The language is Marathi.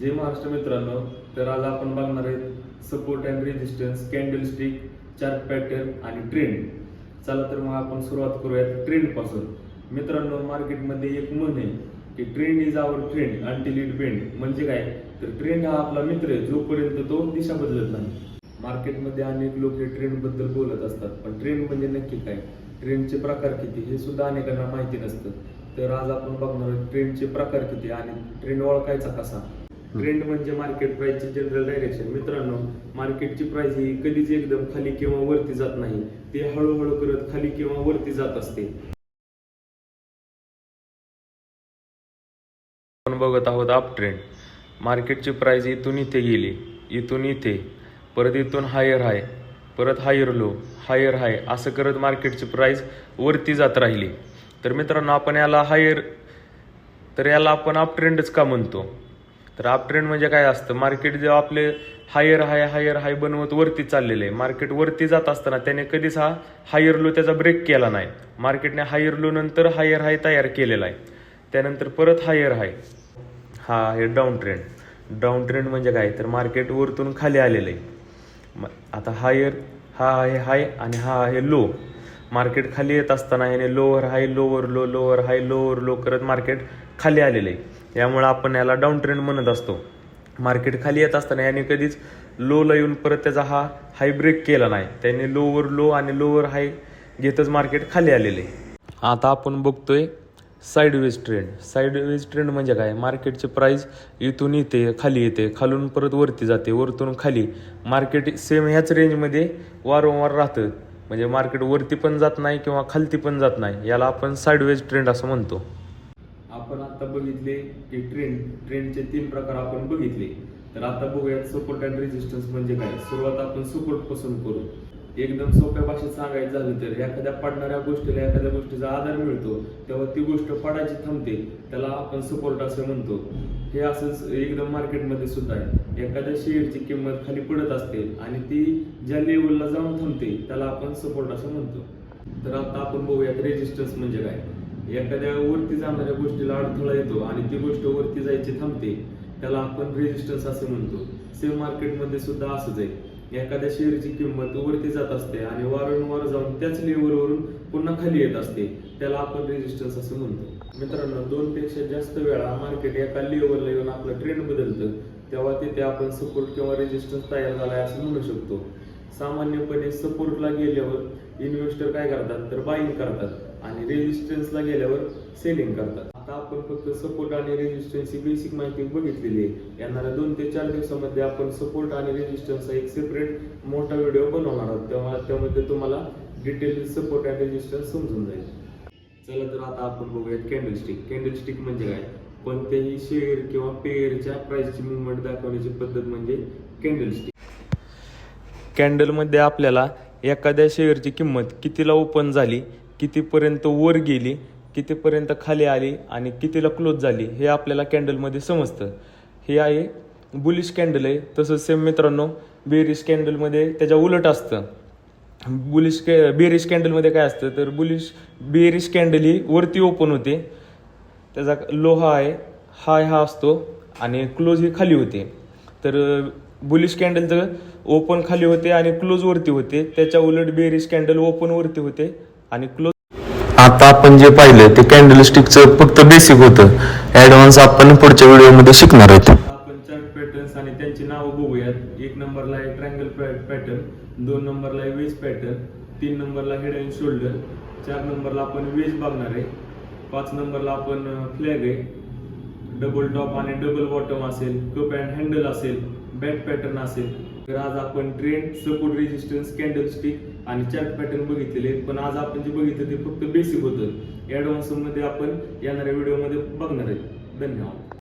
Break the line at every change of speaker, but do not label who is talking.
जे महाराष्ट्र मित्रांनो तर आज आपण बघणार आहेत support and resistance candlestick chart pattern आणि ट्रेंड चला तर मग आपण सुरुवात करूयात ट्रेंडपासून. मित्रांनो मार्केटमध्ये एक म्हण आहे की trend is our trend until it bend म्हणजे काय? तर ट्रेंड हा आपला मित्र आहे जोपर्यंत तो दिशा बदलत नाही. मार्केटमध्ये अनेक लोक हे ट्रेंडबद्दल बोलत असतात पण ट्रेंड म्हणजे नक्की काय? ट्रेंडचे प्रकार किती? हे सुद्धा अनेकांना माहिती नसतं. तर आज आपण बघणार ट्रेंडचे प्रकार किती आणि ट्रेंड ओळखायचा कसा? ट्रेंड म्हणजे मार्केट प्राइसचे जनरल डायरेक्शन मित्रांनो मार्केटची प्राइस ही कधीच एकदम खाली किंवा वरती जात नाही. ती हळूहळू करत खाली किंवा वरती जात असते. आपण बघत आहोत अप ट्रेंड मार्केटची प्राइस इथून इथे गेली. इथून इथे. परत इथून हायर हाय परत हायर लो हायर हाय असं करत मार्केटची प्राइस वरती जात राहिली. तर मित्रांनो आपण याला हायर तर याला आपण अप ट्रेंडच का म्हणतो? तर अप ट्रेंड म्हणजे काय असतं? मार्केट जेव्हा आपले हायर हाय हायर हाय बनवत वरती चाललेलं आहे. मार्केट वरती जात असताना त्याने कधीच हा हायर लो त्याचा ब्रेक केला नाही. मार्केटने हायर लो नंतर हायर हाय तयार केलेला आहे. त्यानंतर परत हायर हाय हा आहे डाऊन ट्रेंड डाऊन ट्रेंड म्हणजे काय? तर मार्केट वरतून खाली आलेलं आहे. आता हायर हा आहे हाय आणि हा आहे लो मार्केट खाली येत असताना याने lower high lower low lower high lower low करत मार्केट खाली आलेलं आहे. यामुळे आपण याला डाऊन ट्रेंड म्हणत असतो. मार्केट खाली येत असताना याने कधीच लोला येऊन परत त्याचा हा हाय ब्रेक केला नाही. त्याने लोवर लो आणि लोअर हाय घेतच मार्केट खाली आलेलं. आहे आता आपण बघतोय साईडवेज ट्रेंड साईडवेज ट्रेंड म्हणजे काय? मार्केटची प्राईज इथून येते खाली येते. खालून परत वरती जाते. वरतून खाली. मार्केट सेम ह्याच रेंजमध्ये वारंवार राहतं. म्हणजे मार्केट वरती पण जात नाही किंवा खालती पण जात नाही. याला आपण साईडवेज ट्रेंड असं म्हणतो. आत्ता बघितले की ट्रेंड ट्रेंडचे तीन प्रकार आपण बघितले. तर आता बघूयात सपोर्ट अँड रेजिस्टन्स म्हणजे काय? सुरुवात आपण सपोर्टपासून करू. एकदम सोप्या भाषेत सांगायचं झालं तर एखाद्या पडणाऱ्या गोष्टीला एखाद्या गोष्टीचा आधार मिळतो तेव्हा ती गोष्ट पडायची थांबते. त्याला आपण सपोर्ट असं म्हणतो. हे असंच एकदम मार्केटमध्ये सुद्धा आहे. एखाद्या शेअरची किंमत खाली पडत असते आणि ती ज्या लेवलला जाऊन थांबते त्याला आपण सपोर्ट असं म्हणतो. तर आता आपण बघूयात रेजिस्टन्स म्हणजे काय? एखाद्या वरती जाणाऱ्या गोष्टीला अडथळा येतो आणि ती गोष्ट वरती जायची थांबते त्याला आपण रेजिस्टन्स असे म्हणतो. सेम मार्केटमध्ये सुद्धा असंच आहे. एखाद्या शेअरची किंमत वरती जात असते आणि वारंवार जाऊन त्याच लेवलवरून पुन्हा खाली येत असते त्याला आपण रेजिस्टन्स असं म्हणतो. मित्रांनो दोन पेक्षा जास्त वेळा मार्केट एका लेवलला येऊन आपलं ट्रेंड बदलतं तेव्हा तिथे आपण सपोर्ट किंवा रेजिस्टन्स तयार झालाय असं म्हणू शकतो. सामान्यपणे सपोर्टला गेल्यावर इन्व्हेस्टर काय करतात? तर बाईंग करतात. आणि रेजिस्टन्सला गेल्यावर सेलिंग करतात. आता आपण फक्त सपोर्ट आणि रेजिस्टन्सची बेसिक माहिती बघितलेली आहे. येणाऱ्या दोन ते चार दिवसामध्ये आपण सपोर्ट आणि रेजिस्टन्सचा एक सेपरेट मोठा व्हिडिओ बनवणार आहोत. तेव्हा त्यामध्ये तुम्हाला डिटेल सपोर्ट आणि रेजिस्टन्स समजून जाईल. चला तर आता आपण बघूयात कॅन्डलस्टिक कॅन्डलस्टिक म्हणजे काय? कोणत्याही शेअर किंवा पेअरच्या प्राईसची मुवमेंट दाखवण्याची पद्धत म्हणजे कॅन्डलस्टिक कॅन्डलमध्ये आपल्याला एखाद्या शेअरची किंमत कितीला ओपन झाली कितीपर्यंत वर गेली कितीपर्यंत खाली आली आणि कितीला क्लोज झाली हे आपल्याला कॅन्डलमध्ये समजतं. हे आहे बुलिश कॅन्डल आहे. तसंच सेम मित्रांनो बेरिश कॅन्डलमध्ये त्याच्या उलट असतं. बुलिश कॅ बेरिश कॅन्डलमध्ये काय असतं? तर बुलिश बेरिश कॅन्डल ही वरती ओपन होते. त्याचा लोहा आहे हाय हा असतो आणि क्लोज ही खाली होते. तर बुलिश कॅन्डलचं ओपन खाली होते आणि क्लोज वरती होते. त्याच्या उलट बेरिश कॅन्डल ओपन वरती होते. आणि क्लोज
आता आपण जे पाहिलं ते कॅन्डल स्टिकचं फक्त बेसिक होतं. ऍडव्हान्स आपण पुढच्या व्हिडिओमध्ये शिकणार आहेत.
आपण चार्ट पॅटर्न्स आणि त्यांची नावं बघूयात. एक नंबरला आहे ट्रँगल पॅटर्न दोन नंबरला आहे वेज पॅटर्न तीन नंबरला हेड अँड शोल्डर चार नंबरला आपण वेज बघणार आहे. पाच नंबरला आपण फ्लॅग आहे. डबल टॉप आणि डबल बॉटम असेल कप अँड हँडल असेल बॅक पॅटर्न असेल. तर आज आपण trend support resistance candle stick आणि चार्ट पॅटर्न बघितलेले पण आज आपण जे बघितलं ते फक्त बेसिक होतं. ॲडव्हान्समध्ये आपण येणाऱ्या व्हिडिओमध्ये बघणार आहे धन्यवाद.